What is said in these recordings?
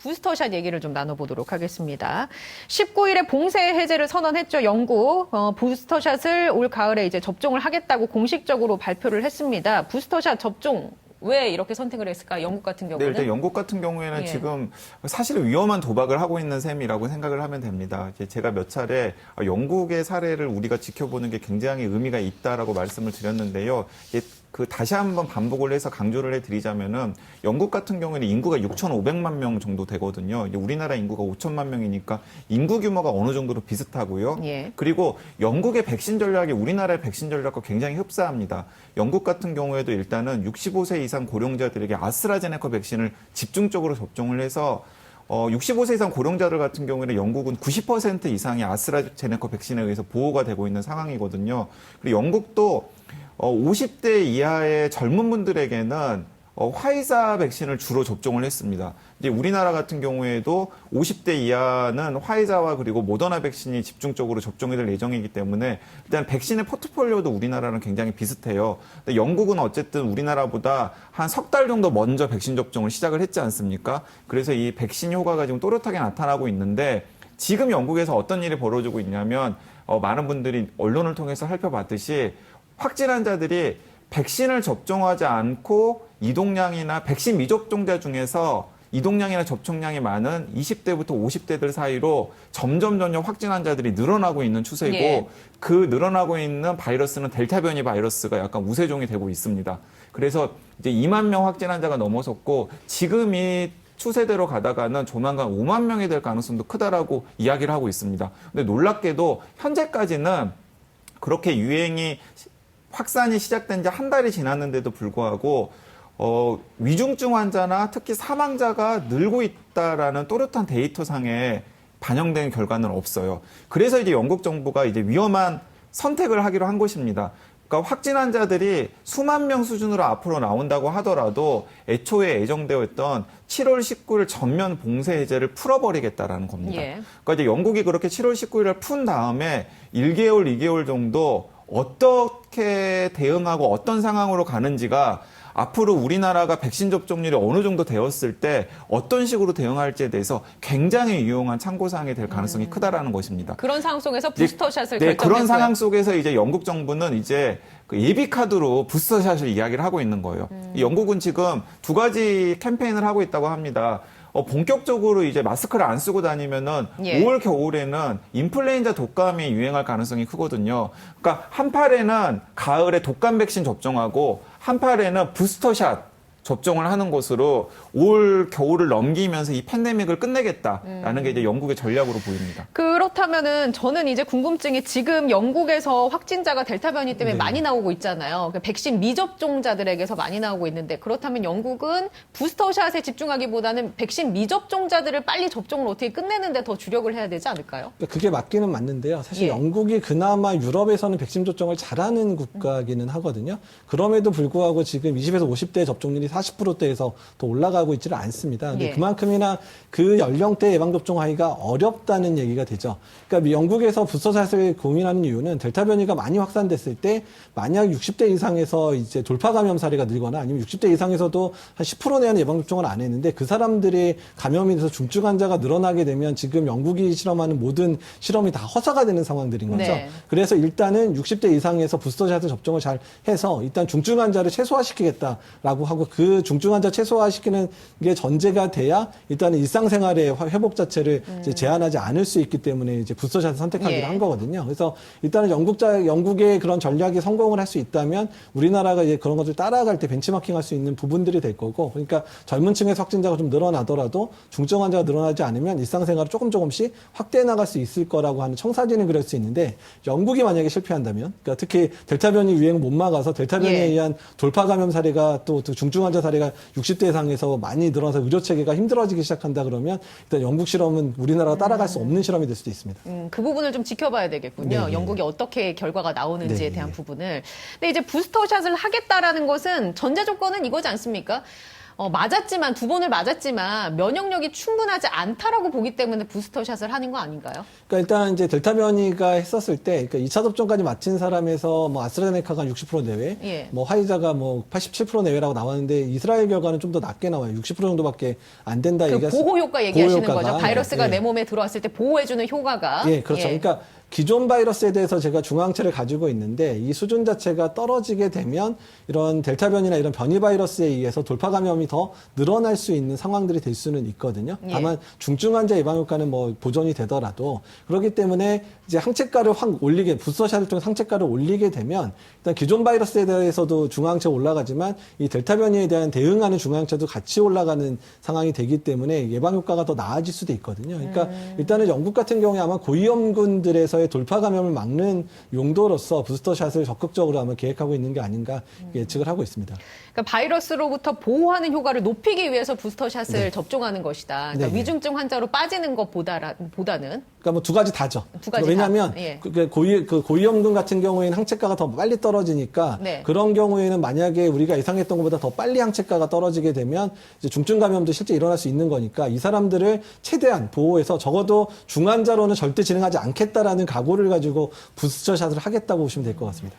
부스터샷 얘기를 좀 나눠보도록 하겠습니다. 19일에 봉쇄 해제를 선언했죠. 영국 어, 부스터샷을 올 가을에 이제 접종을 하겠다고 공식적으로 발표를 했습니다. 부스터샷 접종 왜 이렇게 선택을 했을까? 영국 같은 네, 경우는 일단 영국 같은 경우에는 예. 지금 사실 위험한 도박을 하고 있는 셈이라고 생각을 하면 됩니다. 제가 몇 차례 영국의 사례를 우리가 지켜보는 게 굉장히 의미가 있다라고 말씀을 드렸는데요. 그 다시 한번 반복을 해서 강조를 해드리자면은 영국 같은 경우에는 인구가 6,500만 명 정도 되거든요. 우리나라 인구가 5천만 명이니까 인구 규모가 어느 정도로 비슷하고요. 예. 그리고 영국의 백신 전략이 우리나라의 백신 전략과 굉장히 흡사합니다. 영국 같은 경우에도 일단은 65세 이상 고령자들에게 아스트라제네카 백신을 집중적으로 접종을 해서 어, 65세 이상 고령자들 같은 경우에는 영국은 90% 이상이 아스트라제네카 백신에 의해서 보호가 되고 있는 상황이거든요. 그리고 영국도 어, 50대 이하의 젊은 분들에게는 어, 화이자 백신을 주로 접종을 했습니다. 이제 우리나라 같은 경우에도 50대 이하는 화이자와 그리고 모더나 백신이 집중적으로 접종이 될 예정이기 때문에 일단 백신의 포트폴리오도 우리나라랑 굉장히 비슷해요. 근데 영국은 어쨌든 우리나라보다 한 석 달 정도 먼저 백신 접종을 시작을 했지 않습니까? 그래서 이 백신 효과가 지금 또렷하게 나타나고 있는데 지금 영국에서 어떤 일이 벌어지고 있냐면 어, 많은 분들이 언론을 통해서 살펴봤듯이 확진 환자들이 백신을 접종하지 않고 이동량이나 백신 미접종자 중에서 이동량이나 접촉량이 많은 20대부터 50대들 사이로 점점 점점 확진 환자들이 늘어나고 있는 추세이고 예. 그 늘어나고 있는 바이러스는 델타 변이 바이러스가 약간 우세종이 되고 있습니다. 그래서 이제 2만 명 확진 환자가 넘어섰고 지금 이 추세대로 가다가는 조만간 5만 명이 될 가능성도 크다라고 이야기를 하고 있습니다. 근데 놀랍게도 현재까지는 그렇게 유행이 확산이 시작된 지 한 달이 지났는데도 불구하고 어, 위중증 환자나 특히 사망자가 늘고 있다라는 또렷한 데이터상에 반영된 결과는 없어요. 그래서 이제 영국 정부가 이제 위험한 선택을 하기로 한 것입니다. 그러니까 확진 환자들이 수만 명 수준으로 앞으로 나온다고 하더라도 애초에 예정되어 있던 7월 19일 전면 봉쇄 해제를 풀어버리겠다라는 겁니다. 예. 그러니까 이제 영국이 그렇게 7월 19일을 푼 다음에 1개월, 2개월 정도 어 떻게 대응하고 어떤 상황으로 가는지가 앞으로 우리나라가 백신 접종률이 어느 정도 되었을 때 어떤 식으로 대응할지에 대해서 굉장히 유용한 참고사항이 될 가능성이 크다라는 것입니다. 그런 상황 속에서 부스터샷을 네, 결정했고요. 그런 상황 속에서 이제 영국 정부는 이제 그 예비 카드로 부스터샷을 이야기를 하고 있는 거예요. 음. 이 영국은 지금 두 가지 캠페인을 하고 있다고 합니다. 어, 본격적으로 이제 마스크를 안 쓰고 다니면은 예. 5월 겨울에는 인플루엔자 독감이 유행할 가능성이 크거든요. 그러니까 한 팔에는 가을에 독감 백신 접종하고 한 팔에는 부스터샷 접종을 하는 것으로 올 겨울을 넘기면서 이 팬데믹을 끝내겠다라는 게 이제 영국의 전략으로 보입니다. 그렇다면은 저는 이제 궁금증이 지금 영국에서 확진자가 델타 변이 때문에 많이 나오고 있잖아요. 그 백신 미접종자들에게서 많이 나오고 있는데 그렇다면 영국은 부스터샷에 집중하기보다는 백신 미접종자들을 빨리 접종을 어떻게 끝내는데 더 주력을 해야 되지 않을까요? 그게 맞기는 맞는데요. 사실 예. 영국이 그나마 유럽에서는 백신 접종을 잘하는 국가기는 하거든요. 그럼에도 불구하고 지금 20에서 50대 접종률이 40%대에서 더 올라가고 있지는 않습니다. 근데 예. 그만큼이나 그 연령대 예방 접종 하기가 어렵다는 얘기가 되죠. 그러니까 영국에서 부스터 샷을 고민하는 이유는 델타 변이가 많이 확산됐을 때 만약 60대 이상에서 이제 돌파 감염 사례가 늘거나 아니면 60대 이상에서도 한 10% 내외는 예방 접종을 안 했는데 그 사람들이 감염이 돼서 중증 환자가 늘어나게 되면 지금 영국이 실험하는 모든 실험이 다 허사가 되는 상황들인 거죠. 네. 그래서 일단은 60대 이상에서 부스터샷을 접종을 잘 해서 일단 중증 환자를 최소화시키겠다라고 하고 그 중증 환자 최소화시키는 게 전제가 돼야 일단은 일상생활의 화- 회복 자체를 이제 제한하지 않을 수 있기 때문에 이제 부스터샷을 선택하기로 예. 한 거거든요. 그래서 일단은 영국자 영국의 그런 전략이 성공을 할 수 있다면 우리나라가 이제 그런 것을 따라갈 때 벤치마킹할 수 있는 부분들이 될 거고 그러니까 젊은 층에서 확진자가 좀 늘어나더라도 중증 환자가 늘어나지 않으면 일상생활을 조금 조금씩 확대해 나갈 수 있을 거라고 하는 청사진은 그럴 수 있는데 영국이 만약에 실패한다면 그러니까 특히 델타 변이 유행을 못 막아서 델타 변이에 예. 의한 돌파 감염 사례가 또, 또 중증 환자 사례가 60대 이상에서 많이 늘어나서 의료 체계가 힘들어지기 시작한다 그러면 일단 영국 실험은 우리나라가 따라갈 수 없는 실험이 될 수도 있습니다. 음, 그 부분을 좀 지켜봐야 되겠군요. 네. 영국이 어떻게 결과가 나오는지에 네. 대한 부분을. 근데 이제 부스터샷을 하겠다라는 것은 전제 조건은 이거지 않습니까? 어, 맞았지만 두 번을 맞았지만 면역력이 충분하지 않다라고 보기 때문에 부스터샷을 하는 거 아닌가요? 그러니까 일단 이제 델타 변이가 했었을 때, 그러니까 2차 접종까지 마친 사람에서 뭐 아스트라제네카가 60% 내외, 예. 뭐 화이자가 뭐 87% 내외라고 나왔는데 이스라엘 결과는 좀 더 낮게 나와요. 60% 정도밖에 안 된다 그 얘기가 보호 효과 얘기하시는 보호. 거죠. 바이러스가 예. 내 몸에 들어왔을 때 보호해주는 효과가. 예, 그렇죠. 그러니까 기존 바이러스에 대해서 제가 중앙체를 가지고 있는데 이 수준 자체가 떨어지게 되면 이런 델타 변이나 이런 변이 바이러스에 의해서 돌파 감염이 더 늘어날 수 있는 상황들이 될 수는 있거든요. 예. 다만 중증 환자 예방 효과는 뭐 보존이 되더라도 그렇기 때문에 이제 항체가를 확 올리게 부스터샷을 통해 항체가를 올리게 되면 일단 기존 바이러스에 대해서도 중앙체 올라가지만 이 델타 변이에 대한 대응하는 중앙체도 같이 올라가는 상황이 되기 때문에 예방 효과가 더 나아질 수도 있거든요. 그러니까 일단은 영국 같은 경우에 아마 고위험군들에서 의 돌파 감염을 막는 용도로서 부스터샷을 적극적으로 아마 계획하고 있는 게 아닌가 예측을 하고 있습니다. 그러니까 바이러스로부터 보호하는 효과를 높이기 위해서 부스터샷을 접종하는 것이다. 그러니까 네, 네. 위중증 환자로 빠지는 것보다는 그러니까 뭐 두 가지 다죠. 두 가지 왜냐하면 다. 예. 그- 그 고위 그 고위험군 같은 경우에는 항체가가 더 빨리 떨어지니까 네. 그런 경우에는 만약에 우리가 예상했던 것보다 더 빨리 항체가가 떨어지게 되면 중증 감염도 실제 일어날 수 있는 거니까 이 사람들을 최대한 보호해서 적어도 중환자로는 절대 진행하지 않겠다라는 각오를 가지고 부스터샷을 하겠다고 보시면 될 것 같습니다.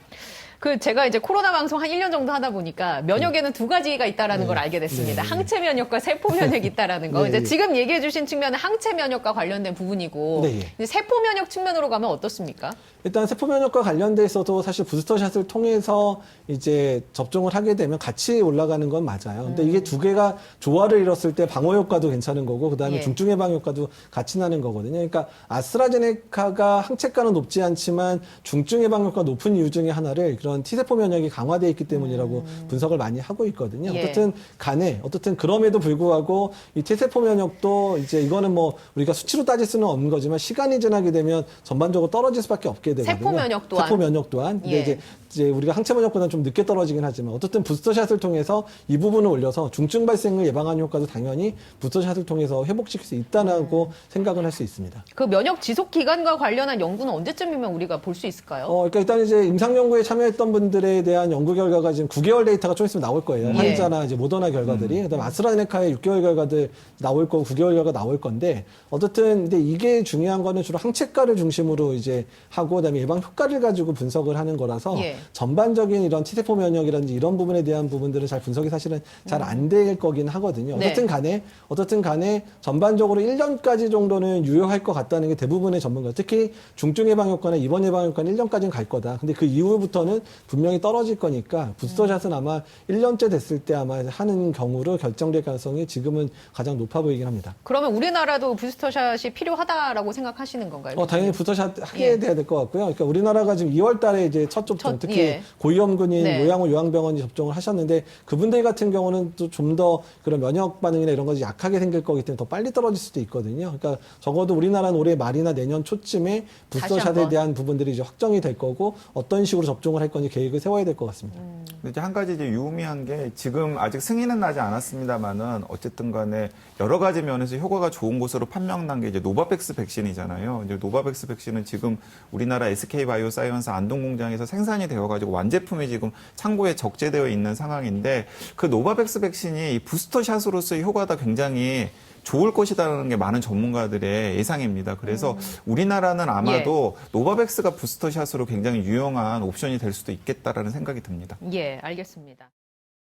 그 제가 이제 코로나 방송 한 1년 정도 하다 보니까 면역에는 두 가지가 있다라는 걸 알게 됐습니다. 네. 항체 면역과 세포 면역이 있다라는 거. 네, 이제 예. 지금 얘기해 주신 측면은 항체 면역과 관련된 부분이고 네, 세포 면역 측면으로 가면 어떻습니까? 일단 세포 면역과 관련돼 있어도 사실 부스터샷을 통해서 이제 접종을 하게 되면 같이 올라가는 건 맞아요. 근데 이게 두 개가 조화를 이뤘을 때 방어 효과도 괜찮은 거고 그다음에 예. 중증 예방 효과도 같이 나는 거거든요. 그러니까 아스트라제네카가 항체가는 높지 않지만 중증 예방 효과 높은 이유 중에 하나를 그런 T세포 면역이 강화돼 있기 때문이라고 분석을 많이 하고 있거든요. 음. 예. 어쨌든 간에 어떻든 그럼에도 불구하고 이 T세포 면역도 이제 이거는 뭐 우리가 수치로 따질 수는 없는 거지만 시간이 지나게 되면 전반적으로 떨어질 수밖에 없게 되거든요. 세포 면역 또한. 세포 면역 또한. 근데 예. 이제 이제 우리가 항체 면역보다는 좀 늦게 떨어지긴 하지만 어쨌든 부스터샷을 통해서 이 부분을 올려서 중증 발생을 예방하는 효과도 당연히 부스터샷을 통해서 회복시킬 수 있다라고 음. 생각을 할 수 있습니다. 그 면역 지속 기간과 관련한 연구는 언제쯤이면 우리가 볼 수 있을까요? 어, 그러니까 일단 이제 임상 연구에 참여했던 분들에 대한 연구 결과가 지금 9개월 데이터가 좀 있으면 나올 거예요. 예. 화이자나 이제 모더나 결과들이. 그다음에 아스트라제네카의 6개월 결과들 나올 거고 9개월 결과 나올 건데 어쨌든 근데 이게 중요한 거는 주로 항체가를 중심으로 이제 하고 그다음에 예방 효과를 가지고 분석을 하는 거라서 예. 전반적인 이런 T세포 면역이라든지 이런 부분에 대한 부분들은 잘 분석이 사실은 잘 안 될 거긴 하거든요. 네. 어쨌든 간에 어쨌든 간에 전반적으로 1년까지 정도는 유효할 것 같다는 게 대부분의 전문가 특히 중증 예방 효과나 입원 예방 효과는 1년까지는 갈 거다. 근데 그 이후부터는 분명히 떨어질 거니까 부스터샷은 아마 1년째 됐을 때 아마 하는 경우로 결정될 가능성이 지금은 가장 높아 보이긴 합니다. 그러면 우리나라도 부스터샷이 필요하다라고 생각하시는 건가요? 어, 당연히 부스터샷 하게 예. 돼야 될 것 같고요. 그러니까 우리나라가 지금 2월 달에 이제 첫 접종, 첫, 특히 예. 고위험군인 네. 요양원 요양병원이 접종을 하셨는데 그분들 같은 경우는 또 좀 더 그런 면역 반응이나 이런 것이 약하게 생길 거기 때문에 더 빨리 떨어질 수도 있거든요. 그러니까 적어도 우리나라는 올해 말이나 내년 초쯤에 부스터샷에. 대한 부분들이 이제 확정이 될 거고 어떤 식으로 접종을 할 건지 계획을 세워야 될 것 같습니다. 근데 이제 한 가지 이제 유의미한 게 지금 아직 승인은 나지 않았습니다만은 어쨌든 간에 여러 가지 면에서 효과가 좋은 것으로 판명난 게 이제 노바백스 백신이잖아요. 이제 노바백스 백신은 지금 우리나라 SK 바이오사이언스 안동 공장에서 생산이 되어 가지고 완제품이 지금 창고에 적재되어 있는 상황인데 그 노바백스 백신이 이 부스터샷으로서의 효과가 굉장히 좋을 것이다라는 게 많은 전문가들의 예상입니다. 그래서 우리나라는 아마도 노바백스가 부스터샷으로 굉장히 유용한 옵션이 될 수도 있겠다라는 생각이 듭니다. 예, 알겠습니다.